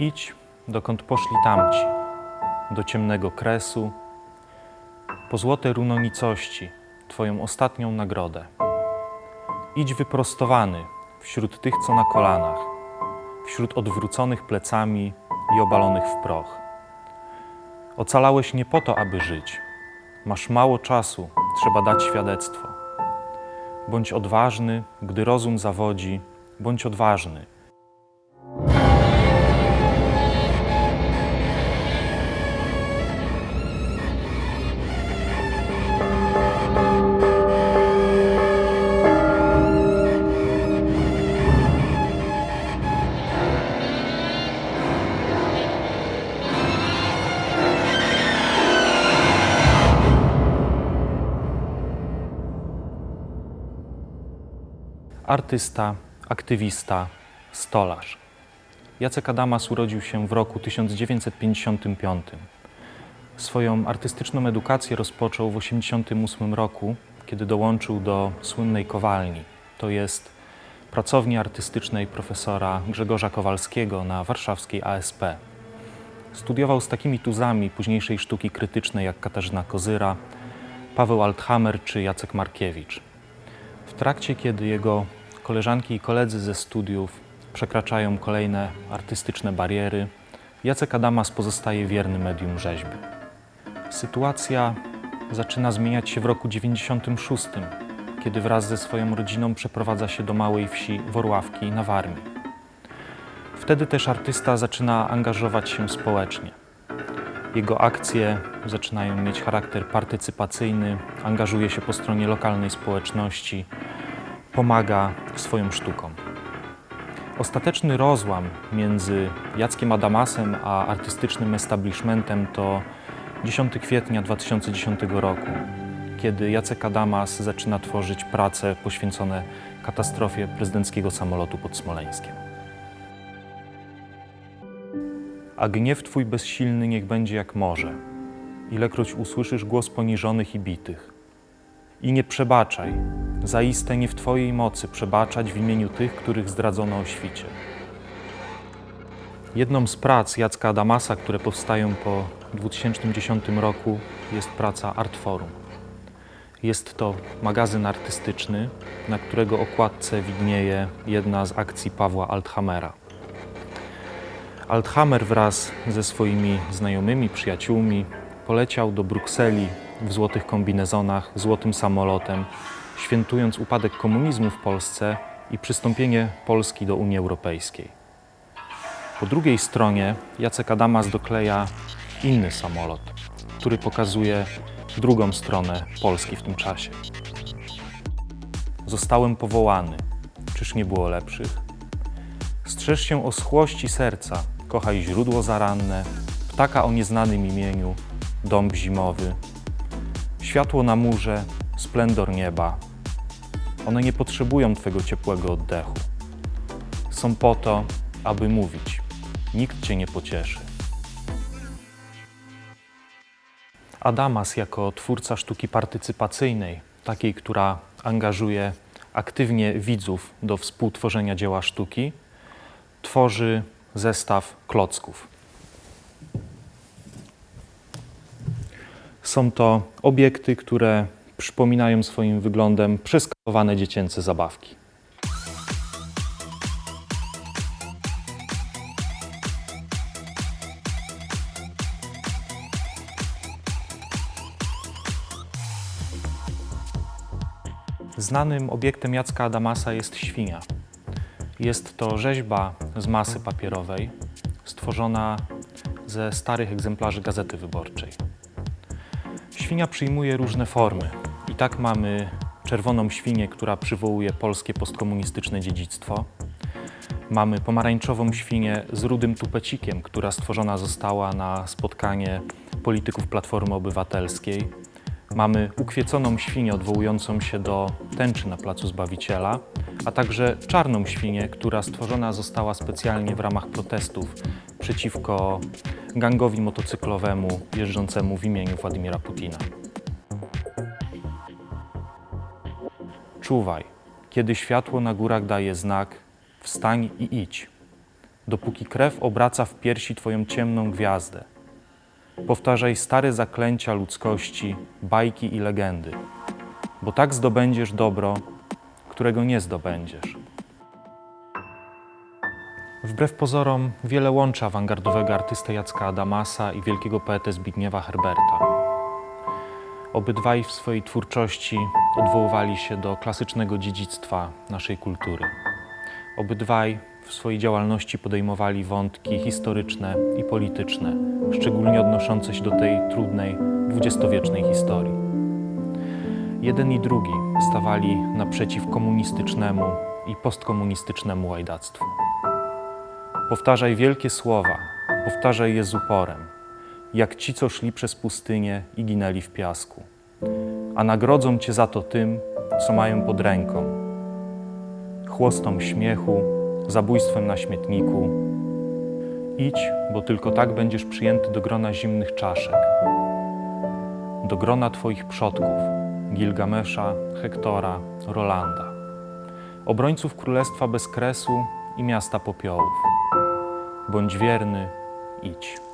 Idź, dokąd poszli tamci, do ciemnego kresu, po złote runo nicości, Twoją ostatnią nagrodę. Idź wyprostowany wśród tych, co na kolanach, wśród odwróconych plecami i obalonych w proch. Ocalałeś nie po to, aby żyć. Masz mało czasu, trzeba dać świadectwo. Bądź odważny, gdy rozum zawodzi, bądź odważny. Artysta, aktywista, stolarz. Jacek Adamas urodził się w roku 1955. Swoją artystyczną edukację rozpoczął w 1988 roku, kiedy dołączył do słynnej kowalni, to jest pracowni artystycznej profesora Grzegorza Kowalskiego na warszawskiej ASP. Studiował z takimi tuzami późniejszej sztuki krytycznej jak Katarzyna Kozyra, Paweł Althammer czy Jacek Markiewicz. W trakcie, kiedy jego koleżanki i koledzy ze studiów przekraczają kolejne artystyczne bariery, Jacek Adamas pozostaje wierny medium rzeźby. Sytuacja zaczyna zmieniać się w roku 96, kiedy wraz ze swoją rodziną przeprowadza się do małej wsi Worławki na Warmii. Wtedy też artysta zaczyna angażować się społecznie. Jego akcje zaczynają mieć charakter partycypacyjny, angażuje się po stronie lokalnej społeczności, pomaga swoją sztuką. Ostateczny rozłam między Jackiem Adamasem a artystycznym establishmentem to 10 kwietnia 2010 roku, kiedy Jacek Adamas zaczyna tworzyć prace poświęcone katastrofie prezydenckiego samolotu pod Smoleńskiem. A gniew Twój bezsilny niech będzie jak morze, ilekroć usłyszysz głos poniżonych i bitych. I nie przebaczaj, zaiste nie w Twojej mocy przebaczać w imieniu tych, których zdradzono o świcie. Jedną z prac Jacka Adamasa, które powstają po 2010 roku, jest praca Artforum. Jest to magazyn artystyczny, na którego okładce widnieje jedna z akcji Pawła Althammera. Althammer wraz ze swoimi znajomymi, przyjaciółmi poleciał do Brukseli w złotych kombinezonach, złotym samolotem, świętując upadek komunizmu w Polsce i przystąpienie Polski do Unii Europejskiej. Po drugiej stronie Jacek Adamas dokleja inny samolot, który pokazuje drugą stronę Polski w tym czasie. Zostałem powołany. Czyż nie było lepszych? Strzeż się o schłości serca, kochaj źródło zaranne, ptaka o nieznanym imieniu, dąb zimowy, światło na murze, splendor nieba. One nie potrzebują Twego ciepłego oddechu. Są po to, aby mówić. Nikt Cię nie pocieszy. Adamas jako twórca sztuki partycypacyjnej, takiej, która angażuje aktywnie widzów do współtworzenia dzieła sztuki, tworzy zestaw klocków. Są to obiekty, które przypominają swoim wyglądem przeskakowane dziecięce zabawki. Znanym obiektem Jacka Adamasa jest świnia. Jest to rzeźba z masy papierowej, stworzona ze starych egzemplarzy Gazety Wyborczej. Świnia przyjmuje różne formy. Tak mamy czerwoną świnię, która przywołuje polskie postkomunistyczne dziedzictwo. Mamy pomarańczową świnię z rudym tupecikiem, która stworzona została na spotkanie polityków Platformy Obywatelskiej. Mamy ukwieconą świnię odwołującą się do tęczy na Placu Zbawiciela, a także czarną świnię, która stworzona została specjalnie w ramach protestów przeciwko gangowi motocyklowemu jeżdżącemu w imieniu Władimira Putina. Czuwaj, kiedy światło na górach daje znak, wstań i idź. dopóki krew obraca w piersi Twoją ciemną gwiazdę. Powtarzaj stare zaklęcia ludzkości, bajki i legendy, bo tak zdobędziesz dobro, którego nie zdobędziesz. Wbrew pozorom, wiele łączy awangardowego artystę Jacka Adamasa i wielkiego poetę Zbigniewa Herberta. Obydwaj w swojej twórczości odwoływali się do klasycznego dziedzictwa naszej kultury. Obydwaj w swojej działalności podejmowali wątki historyczne i polityczne, szczególnie odnoszące się do tej trudnej dwudziestowiecznej historii. Jeden i drugi stawali naprzeciw komunistycznemu i postkomunistycznemu łajdactwu. Powtarzaj wielkie słowa, powtarzaj je z uporem, jak ci, co szli przez pustynię i ginęli w piasku. A nagrodzą cię za to tym, co mają pod ręką. Chłostą śmiechu, zabójstwem na śmietniku. Idź, bo tylko tak będziesz przyjęty do grona zimnych czaszek, do grona twoich przodków, Gilgamesza, Hektora, Rolanda, obrońców królestwa bez kresu i miasta popiołów. Bądź wierny, idź.